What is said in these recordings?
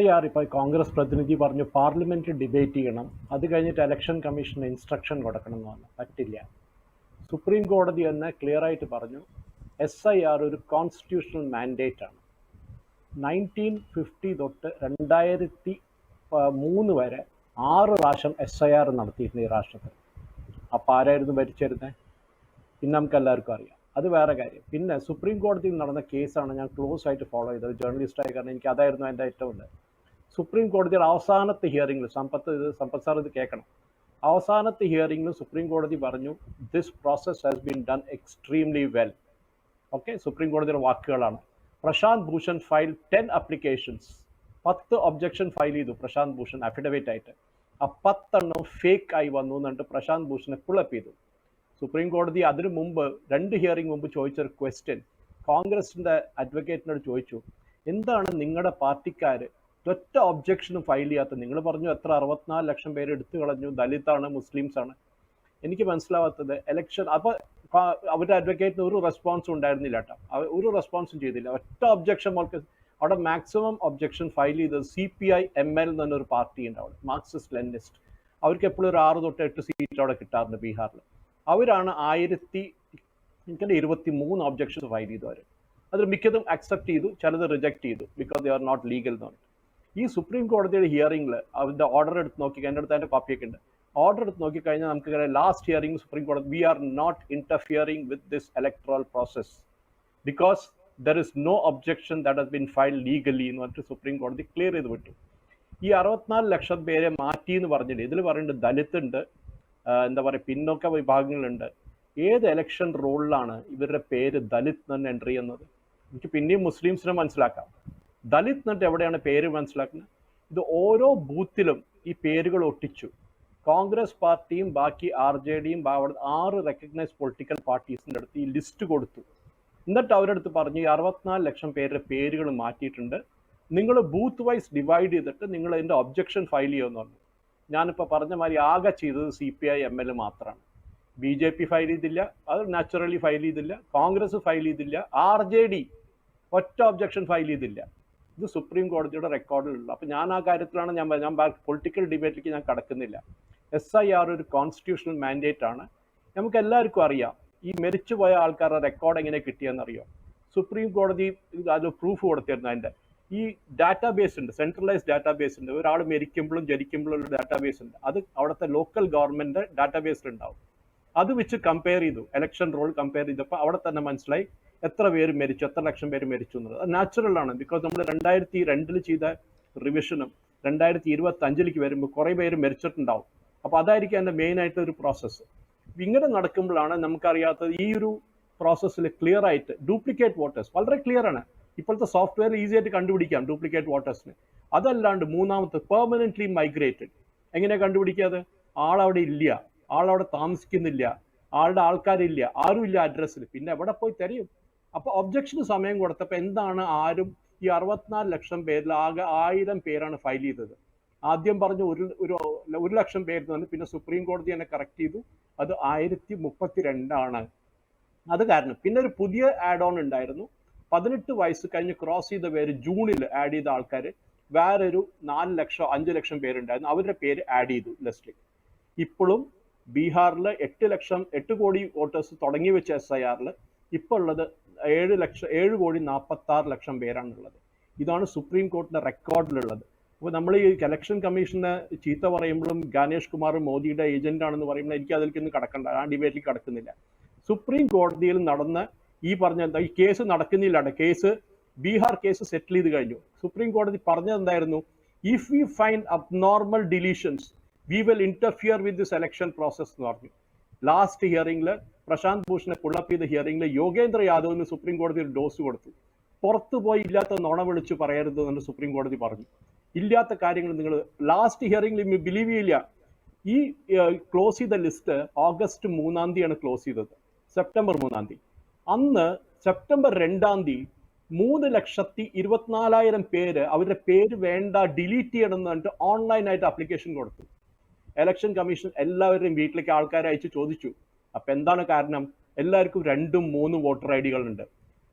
I R ഇപ്പോൾ കോൺഗ്രസ് പ്രതിനിധി പറഞ്ഞു പാർലമെന്റ് ഡിബേറ്റ് ചെയ്യണം. അത് കഴിഞ്ഞിട്ട് ഇലക്ഷൻ കമ്മീഷന് ഇൻസ്ട്രക്ഷൻ കൊടുക്കണം എന്ന് പറഞ്ഞു. പറ്റില്ല. സുപ്രീം കോടതി തന്നെ ക്ലിയർ ആയിട്ട് പറഞ്ഞു എസ് ഐ ആർ ഒരു കോൺസ്റ്റിറ്റ്യൂഷണൽ മാൻഡേറ്റ് ആണ്. നയന്റീൻ ഫിഫ്റ്റി തൊട്ട് രണ്ടായിരത്തി മൂന്ന് വരെ ആറ് പ്രാവശ്യം എസ് ഐ ആർ നടത്തിയിരുന്നു ഈ രാഷ്ട്രത്തിൽ അപ്പോൾ ആരായിരുന്നു ഭരിച്ചിരുന്നത് പിന്നെ നമുക്ക് എല്ലാവർക്കും അറിയാം. അത് വേറെ കാര്യം. പിന്നെ സുപ്രീം കോടതിയിൽ നടന്ന കേസാണ് ഞാൻ ക്ലോസ് ആയിട്ട് ഫോളോ ചെയ്തത്. ജേർണലിസ്റ്റായി കാരണം എനിക്ക് അതായിരുന്നു എന്റെ ഏറ്റവും ഉണ്ട് സുപ്രീം കോടതിയുടെ അവസാനത്തെ ഹിയറിംഗിൽ സമ്പത്ത് ഇത് സമ്പത്ത് സാർ ഇത് കേൾക്കണം. അവസാനത്തെ ഹിയറിംഗിൽ സുപ്രീം കോടതി പറഞ്ഞു this process has been done extremely well okay supreme കോടതിയുടെ വാക്കുകളാണ്. Prashant Bhushan file ten applications പത്ത് ഒബ്ജക്ഷൻ ഫയൽ ചെയ്തു പ്രശാന്ത് ഭൂഷൺ അഫിഡവിറ്റ് ആയിട്ട്. ആ പത്തെണ്ണം ഫേക്ക് ആയി വന്നു എന്നിട്ട് പ്രശാന്ത് ഭൂഷണെ പുളപ്പ് ചെയ്തു. സുപ്രീം കോടതി അതിനു മുമ്പ് രണ്ട് ഹിയറിംഗ് മുമ്പ് ചോദിച്ചൊരു ക്വസ്റ്റ്യൻ കോൺഗ്രസിന്റെ അഡ്വക്കേറ്റിനോട് ചോദിച്ചു എന്താണ് നിങ്ങളുടെ പാർട്ടിക്കാർ ഒറ്റ ഒബ്ജക്ഷനും ഫയൽ ചെയ്യാത്ത. നിങ്ങൾ പറഞ്ഞു എത്ര അറുപത്തിനാല് ലക്ഷം പേര് എടുത്തു കളഞ്ഞു. ദലിതാണ് മുസ്ലിംസ് ആണ് എനിക്ക് മനസ്സിലാവാത്തത് എലക്ഷൻ അപ്പൊ പ- അവരുടെ അഡ്വക്കേറ്റിന് ഒരു റെസ്പോൺസും ഉണ്ടായിരുന്നില്ല കേട്ടോ ഒരു റെസ്പോൺസും ചെയ്തില്ല. ഒറ്റ ഒബ്ജക്ഷൻ പോലെ അവിടെ മാക്സിമം ഒബ്ജക്ഷൻ ഫയൽ ചെയ്തത് C P I M L എന്നൊരു പാർട്ടി ഉണ്ട് അവിടെ മാർക്സിസ്റ്റ് ലെനിസ്റ്റ് അവർക്ക് എപ്പോഴും ഒരു ആറ് തൊട്ട് എട്ട് സീറ്റ് അവിടെ കിട്ടാറുണ്ട് ബീഹാറിൽ അവരാണ് ആയിരത്തി എനിക്കെ ഇരുപത്തി മൂന്ന് ഒബ്ജക്ഷൻസ് ഫയൽ ചെയ്തു അവർ അതിൽ മിക്കതും അക്സെപ്റ്റ് ചെയ്തു. ചിലത് റിജക്ട് ചെയ്തു. Because they are not legal എന്ന് പറഞ്ഞിട്ട് ഈ സുപ്രീം കോടതിയുടെ ഹിയറിംഗിൽ അതിന്റെ ഓർഡർ എടുത്ത് നോക്കി എന്റെ അടുത്ത് അതിന്റെ കോപ്പിയൊക്കെ ഉണ്ട്. ഓർഡർ എടുത്ത് നോക്കിക്കഴിഞ്ഞാൽ നമുക്ക് ലാസ്റ്റ് ഹിയറിംഗ് സുപ്രീം കോടതി we are not interfering with this electoral process because there is no objection that has been file legally എന്ന് പറഞ്ഞിട്ട് സുപ്രീം കോടതി ക്ലിയർ ചെയ്ത് വിട്ടു. ഈ അറുപത്തിനാല് ലക്ഷം പേരെ മാറ്റി എന്ന് പറഞ്ഞിട്ട് ഇതിൽ പറയുന്നുണ്ട് ദലിത് ഉണ്ട് എന്താ പറയുക പിന്നോക്ക വിഭാഗങ്ങളുണ്ട്. ഏത് എലക്ഷൻ റോളിലാണ് ഇവരുടെ പേര് ദലിത് തന്നെ എൻട്രി ചെയ്യുന്നത്? എനിക്ക് പിന്നെയും മുസ്ലിംസിനെ മനസ്സിലാക്കാം. ദലിത് എന്നിട്ട് എവിടെയാണ് പേര് മനസ്സിലാക്കുന്നത്? ഇത് ഓരോ ബൂത്തിലും ഈ പേരുകൾ ഒട്ടിച്ചു. കോൺഗ്രസ് പാർട്ടിയും ബാക്കി ആർ ജെ ഡിയും അവിടെ ആറ് റെക്കഗ്നൈസ് പൊളിറ്റിക്കൽ പാർട്ടീസിന്റെ അടുത്ത് ഈ ലിസ്റ്റ് കൊടുത്തു. എന്നിട്ട് അവരുടെ അടുത്ത് പറഞ്ഞു ഈ അറുപത്തിനാല് ലക്ഷം പേരുടെ പേരുകൾ മാറ്റിയിട്ടുണ്ട്. നിങ്ങൾ ബൂത്ത് വൈസ് ഡിവൈഡ് ചെയ്തിട്ട് നിങ്ങൾ അതിന്റെ ഒബ്ജക്ഷൻ ഫയൽ ചെയ്യുമെന്ന് പറഞ്ഞു. ഞാനിപ്പോൾ പറഞ്ഞ മാതിരി ആകെ ചെയ്തത് C P I M L മാത്രമാണ്. ബി ജെ പി ഫയൽ ചെയ്തില്ല അത് നാച്ചുറലി ഫയൽ ചെയ്തില്ല. കോൺഗ്രസ് ഫയൽ ചെയ്തില്ല ആർ ജെ ഡി ഒറ്റ ഒബ്ജക്ഷൻ ഫയൽ ചെയ്തില്ല. ഇത് സുപ്രീം കോടതിയുടെ റെക്കോർഡിലുള്ളൂ അപ്പോൾ ഞാൻ ആ കാര്യത്തിലാണ് ഞാൻ ഞാൻ പൊളിറ്റിക്കൽ ഡിബേറ്റിലേക്ക് ഞാൻ കടക്കുന്നില്ല. എസ് ഐ ആർ ഒരു കോൺസ്റ്റിറ്റ്യൂഷണൽ മാൻഡേറ്റ് ആണ്. നമുക്ക് എല്ലാവർക്കും അറിയാം ഈ മരിച്ചുപോയ ആൾക്കാരുടെ റെക്കോർഡ് എങ്ങനെ കിട്ടിയെന്നറിയോ? സുപ്രീം കോടതി അത് പ്രൂഫ് കൊടുത്തിരുന്നു അതിന്റെ. ഈ ഡാറ്റാബേസ് ഉണ്ട് സെൻട്രലൈസ്ഡ് ഡാറ്റാബേസ് ഉണ്ട്. ഒരാൾ മരിക്കുമ്പോഴും ജനിക്കുമ്പോഴും ഒരു ഡാറ്റാബേസ് ഉണ്ട്. അത് അവിടുത്തെ ലോക്കൽ ഗവൺമെന്റ് ഡാറ്റാബേസിൽ ഉണ്ടാവും. അത് വെച്ച് കമ്പയർ ചെയ്തു. ഇലക്ഷൻ റോൾ കമ്പയർ ചെയ്തപ്പോൾ അവിടെ തന്നെ മനസ്സിലായി എത്ര പേര് മരിച്ചു എത്ര ലക്ഷം പേര് മരിച്ചു എന്നുള്ളത്. അത് നാച്ചുറൽ ആണ്. ബിക്കോസ് നമ്മൾ രണ്ടായിരത്തി രണ്ടിൽ ചെയ്ത റിവിഷനും രണ്ടായിരത്തി ഇരുപത്തി അഞ്ചിലേക്ക് വരുമ്പോൾ കുറേ പേര് മരിച്ചിട്ടുണ്ടാവും. അപ്പോൾ അതായിരിക്കും അതിന്റെ മെയിൻ ആയിട്ട് ഒരു പ്രോസസ്സ് ഇങ്ങനെ നടക്കുമ്പോഴാണ് നമുക്കറിയാത്തത് ഈ ഒരു പ്രോസസ്സിൽ ക്ലിയർ ആയിട്ട് ഡ്യൂപ്ലിക്കേറ്റ് വോട്ടേഴ്സ് വളരെ ക്ലിയർ ആണ്. ഇപ്പോഴത്തെ സോഫ്റ്റ്വെയർ ഈസി ആയിട്ട് കണ്ടുപിടിക്കാം ഡ്യൂപ്ലിക്കേറ്റ് വോട്ടേഴ്സിന് അതല്ലാണ്ട് മൂന്നാമത്തെ പെർമനന്റ്ലി മൈഗ്രേറ്റഡ് എങ്ങനെ കണ്ടുപിടിക്കാതെ ആളവിടെ ഇല്ല. ആളവിടെ താമസിക്കുന്നില്ല ആളുടെ ആൾക്കാരില്ല ആരുമില്ല അഡ്രസ്സിൽ പിന്നെ എവിടെ പോയി തരയും? അപ്പോൾ ഒബ്ജക്ഷന് സമയം കൊടുത്തപ്പോൾ എന്താണ് ആരും ഈ അറുപത്തിനാല് ലക്ഷം പേരിൽ ആകെ ആയിരം പേരാണ് ഫയൽ ചെയ്തത്. ആദ്യം പറഞ്ഞു ഒരു ഒരു ഒരു ലക്ഷം പേര് തന്നെ. പിന്നെ സുപ്രീം കോടതി തന്നെ കറക്റ്റ് ചെയ്തു. അത് ആയിരത്തി മുപ്പത്തി രണ്ടാണ് അത് കാരണം. പിന്നെ ഒരു പുതിയ ആഡ് ഓൺ ഉണ്ടായിരുന്നു. പതിനെട്ട് വയസ്സ് കഴിഞ്ഞ് ക്രോസ് ചെയ്ത പേര് ജൂണിൽ ആഡ് ചെയ്ത ആൾക്കാർ വേറൊരു നാല് ലക്ഷം അഞ്ച് ലക്ഷം പേരുണ്ടായിരുന്നു. അവരുടെ പേര് ആഡ് ചെയ്തു ലിസ്റ്റിൽ ഇപ്പോഴും ബീഹാറിൽ എട്ട് ലക്ഷം എട്ട് കോടി വോട്ടേഴ്സ് തുടങ്ങി വെച്ച എസ് ഐ ആറിൽ ഇപ്പോൾ ഉള്ളത് ഏഴ് ലക്ഷം ഏഴ് കോടി നാൽപ്പത്തി ആറ് ലക്ഷം പേരാണുള്ളത്. ഇതാണ് സുപ്രീം കോർട്ടിന്റെ റെക്കോർഡിലുള്ളത്. അപ്പോൾ നമ്മൾ ഈ ഇലക്ഷൻ കമ്മീഷനെ ചീത്ത പറയുമ്പോഴും ഗാനേഷ് കുമാർ മോദിയുടെ ഏജന്റ് ആണെന്ന് പറയുമ്പോൾ എനിക്ക് അതിലേക്കൊന്നും കടക്കണ്ട ആ ഡിബേറ്റിൽ കടക്കുന്നില്ല. സുപ്രീം കോടതിയിൽ നടന്ന ഈ പറഞ്ഞ എന്താ ഈ കേസ് നടക്കുന്നില്ല കേസ് ബീഹാർ കേസ് സെറ്റിൽ ചെയ്ത് കഴിഞ്ഞു. സുപ്രീം കോടതി പറഞ്ഞത് എന്തായിരുന്നു? If we find abnormal deletions we will interfere with this election process എന്ന് പറഞ്ഞു. ലാസ്റ്റ് ഹിയറിംഗിൽ പ്രശാന്ത് ഭൂഷണെ പുള്ളപ്പ് ചെയ്ത ഹിയറിംഗിൽ യോഗേന്ദ്ര യാദവിന് സുപ്രീം കോടതി ഒരു ഡോസ് കൊടുത്തു. പുറത്തു പോയി ഇല്ലാത്ത നുണ വിളിച്ച് പറയരുത് എന്ന് സുപ്രീം കോടതി പറഞ്ഞു. ഇല്ലാത്ത കാര്യങ്ങൾ നിങ്ങൾ ലാസ്റ്റ് ഹിയറിംഗിൽ ബിലീവ് ചെയ്യില്ല. ഈ ക്ലോസ് ചെയ്ത ലിസ്റ്റ് ഓഗസ്റ്റ് മൂന്നാം തീയതിയാണ് ക്ലോസ് ചെയ്തത്. സെപ്റ്റംബർ മൂന്നാം തീയതി. അന്ന് സെപ്റ്റംബർ രണ്ടാം തീയതി മൂന്ന് ലക്ഷത്തി ഇരുപത്തിനാലായിരം പേര് അവരുടെ പേര് വേണ്ട ഡിലീറ്റ് ചെയ്യണം എന്ന് പറഞ്ഞിട്ട് ഓൺലൈനായിട്ട് ആപ്ലിക്കേഷൻ കൊടുത്തു. ഇലക്ഷൻ കമ്മീഷൻ എല്ലാവരുടെയും വീട്ടിലേക്ക് ആൾക്കാരെ അയച്ച് ചോദിച്ചു. അപ്പൊ എന്താണ് കാരണം? എല്ലാവർക്കും രണ്ടും മൂന്നും വോട്ടർ ഐ ഡികളുണ്ട്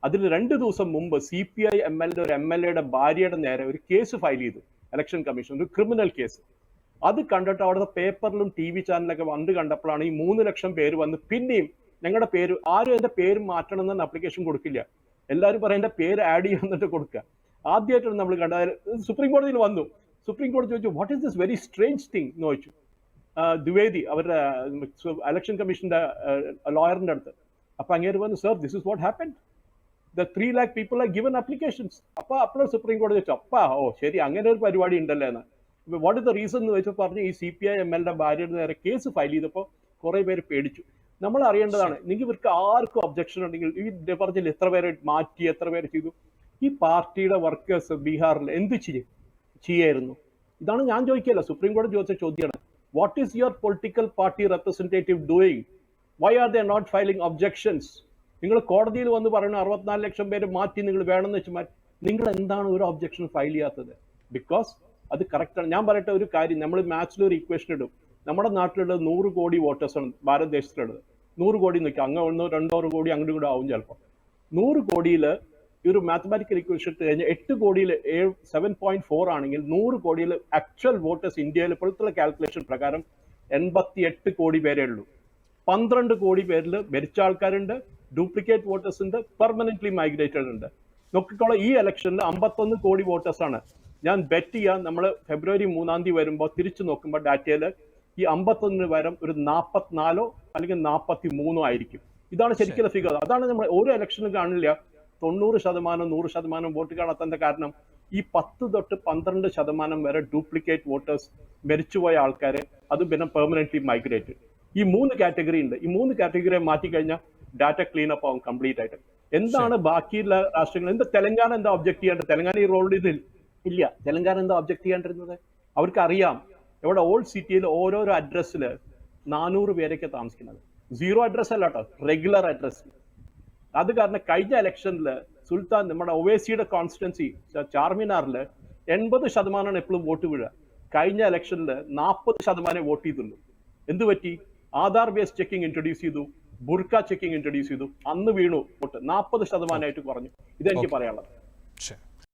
അതിൽ രണ്ട് ദിവസം മുമ്പ് C P I M L ഒരു എം എൽ എയുടെ ഭാര്യയുടെ നേരെ ഒരു കേസ് ഫയൽ ചെയ്തു. ഇലക്ഷൻ കമ്മീഷൻ ഒരു ക്രിമിനൽ കേസ്. അത് കണ്ടിട്ട് അവിടുത്തെ പേപ്പറിലും ടി വി ചാനലൊക്കെ വന്ന് കണ്ടപ്പോഴാണ് ഈ മൂന്ന് ലക്ഷം പേര് വന്ന് പിന്നെയും ഞങ്ങളുടെ പേര് ആരും എന്റെ പേര് മാറ്റണം എന്ന അപ്ലിക്കേഷൻ കൊടുക്കില്ല. എല്ലാവരും പറയും എന്റെ പേര് ആഡ് ചെയ്യാൻ എന്നിട്ട് കൊടുക്കുക. ആദ്യമായിട്ടാണ് നമ്മൾ കണ്ടത്. സുപ്രീം കോടതിയിൽ വന്നു. സുപ്രീം കോടതി ചോദിച്ചു what is this very strange thing എന്ന് ചോദിച്ചു. ദ്വിവേദി അവരുടെ ഇലക്ഷൻ കമ്മീഷന്റെ ലോയറിന്റെ അടുത്ത്. അപ്പൊ അങ്ങേര് വന്ന് sir this is what happen the three lakh people are given applications അപ്പൊ അപ്പോൾ സുപ്രീം കോടതി ചോദിച്ചു അപ്പാ ഓ ശരി അങ്ങനെ ഒരു പരിപാടി ഉണ്ടല്ലേ എന്ന്. വാട്ട് ഇസ് ദ റീസൺ എന്ന് വെച്ചാൽ പറഞ്ഞു ഈ C P I M L ഭാര്യയുടെ നേരെ കേസ് ഫയൽ ചെയ്തപ്പോൾ കുറെ പേര് പേടിച്ചു. നമ്മൾ അറിയേണ്ടതാണ് നിങ്ങൾ ഇവർക്ക് ആർക്കും ഒബ്ജക്ഷൻ ഉണ്ടെങ്കിൽ ഈ പറഞ്ഞില്ല എത്ര പേരെ മാറ്റി എത്ര പേര് ചെയ്തു. ഈ പാർട്ടിയുടെ വർക്കേഴ്സ് ബീഹാറിൽ എന്ത് ചെയ്യും? ചെയ്യായിരുന്നു. ഇതാണ് ഞാൻ ചോദിക്കല്ല സുപ്രീം കോടതി ചോദിച്ച ചോദ്യമാണ്. What is your political party representative doing? Why are they not filing objections? നിങ്ങൾ കോടതിയിൽ വന്ന് പറയുന്ന അറുപത്തിനാല് ലക്ഷം പേര് മാറ്റി നിങ്ങൾ വേണമെന്ന് വെച്ച് മാറ്റി നിങ്ങൾ എന്താണ് ഒരു ഒബ്ജക്ഷൻ ഫയൽ ചെയ്യാത്തത്? ബിക്കോസ് അത് കറക്റ്റാണ് ഞാൻ പറയട്ടെ ഒരു കാര്യം. നമ്മൾ മാത്സിൽ ഒരു ഇക്വേഷൻ ഇടും. നമ്മുടെ നാട്ടിലുള്ളത് നൂറ് കോടി വോട്ടേഴ്സാണ് ഭാരത ദേശത്തിലുള്ളത് നൂറ് കോടി നിൽക്കുക അങ്ങ് ഒന്നോ രണ്ടോ കോടി അങ്ങോട്ടും കൂടെ ആവും ചിലപ്പോൾ. നൂറ് കോടിയിൽ ഈ ഒരു മാത്തമാറ്റിക്കൽ ഇക്വേഷൻ ഇട്ട് കഴിഞ്ഞാൽ എട്ട് കോടിയിൽ ഏഴ് സെവൻ പോയിന്റ് ഫോർ ആണെങ്കിൽ നൂറ് കോടിയിൽ ആക്ച്വൽ വോട്ടേഴ്സ് ഇന്ത്യയിൽ ഇപ്പോഴത്തെ കാൽക്കുലേഷൻ പ്രകാരം എൺപത്തി എട്ട് കോടി പേരേ ഉള്ളൂ. പന്ത്രണ്ട് കോടി പേരിൽ മരിച്ച ആൾക്കാരുണ്ട് ഡ്യൂപ്ലിക്കേറ്റ് വോട്ടേഴ്സ് ഉണ്ട് പെർമനന്റ്ലി മൈഗ്രേറ്റഡ് ഉണ്ട്. നോക്കിക്കോളാം ഈ ഇലക്ഷനിൽ അമ്പത്തൊന്ന് കോടി വോട്ടേഴ്സ് ആണ്. ഞാൻ ബെറ്റ് ചെയ്യാൻ നമ്മൾ ഫെബ്രുവരി മൂന്നാം തീയതി വരുമ്പോൾ തിരിച്ചു നോക്കുമ്പോൾ ഡാറ്റയിൽ ഈ അമ്പത്തൊന്നിന് പകരം ഒരു നാൽപ്പത്തിനാലോ അല്ലെങ്കിൽ നാൽപ്പത്തി മൂന്നോ ആയിരിക്കും. ഇതാണ് ശരിക്കുള്ള ഫിഗർ അതാണ് നമ്മൾ ഓരോ ഇലക്ഷനും കാണില്ല. തൊണ്ണൂറ് ശതമാനം നൂറ് ശതമാനം വോട്ട് കാണാത്തതിന്റെ കാരണം ഈ പത്ത് തൊട്ട് പന്ത്രണ്ട് ശതമാനം വരെ ഡ്യൂപ്ലിക്കേറ്റ് വോട്ടേഴ്സ് മരിച്ചുപോയ ആൾക്കാരെ അത് പിന്നെ പെർമനന്റ്ലി മൈഗ്രേറ്റ് ഈ മൂന്ന് കാറ്റഗറി ഉണ്ട്. ഈ മൂന്ന് കാറ്റഗറിയെ മാറ്റി കഴിഞ്ഞാൽ ഡാറ്റ ക്ലീൻ അപ്പ് ആവും കംപ്ലീറ്റ് ആയിട്ട്. എന്താണ് ബാക്കിയുള്ള രാഷ്ട്രങ്ങൾ? എന്താ തെലങ്കാന എന്താ ഒബ്ജക്ട് ചെയ്യേണ്ടത്? തെലങ്കാന ഈ റോളിൽ ഇതിൽ ഇല്ല. തെലങ്കാന എന്താ ഒബ്ജക്ട് ചെയ്യാണ്ടിരുന്നത്? അവർക്ക് അറിയാം ഇവിടെ ഓൾഡ് സിറ്റിയിൽ ഓരോരോ അഡ്രസ്സിൽ നാനൂറ് പേരൊക്കെ താമസിക്കുന്നത്. സീറോ അഡ്രസ് അല്ല കേട്ടോ റെഗുലർ അഡ്രസ് അത് കാരണം കഴിഞ്ഞ ഇലക്ഷനിൽ സുൽത്താൻ നമ്മുടെ ഒവേസിയുടെ കോൺസ്റ്റിറ്റൻസി ചാർമിനാറിൽ എൺപത് ശതമാനമാണ് എപ്പോഴും വോട്ട് വീഴുക കഴിഞ്ഞ ഇലക്ഷനിൽ നാൽപ്പത് ശതമാനം വോട്ട് ചെയ്തുള്ളൂ എന്ത് പറ്റി? ആധാർ ബേസ് ചെക്കിംഗ് ഇൻട്രൊഡ്യൂസ് ചെയ്തു ബുർക്ക ചെക്കിംഗ് ഇൻട്രൊഡ്യൂസ് ചെയ്തു അന്ന് വീണു വോട്ട്. നാൽപ്പത് ശതമാനമായിട്ട് കുറഞ്ഞു. ഇതെനിക്ക് പറയാനുള്ളത്.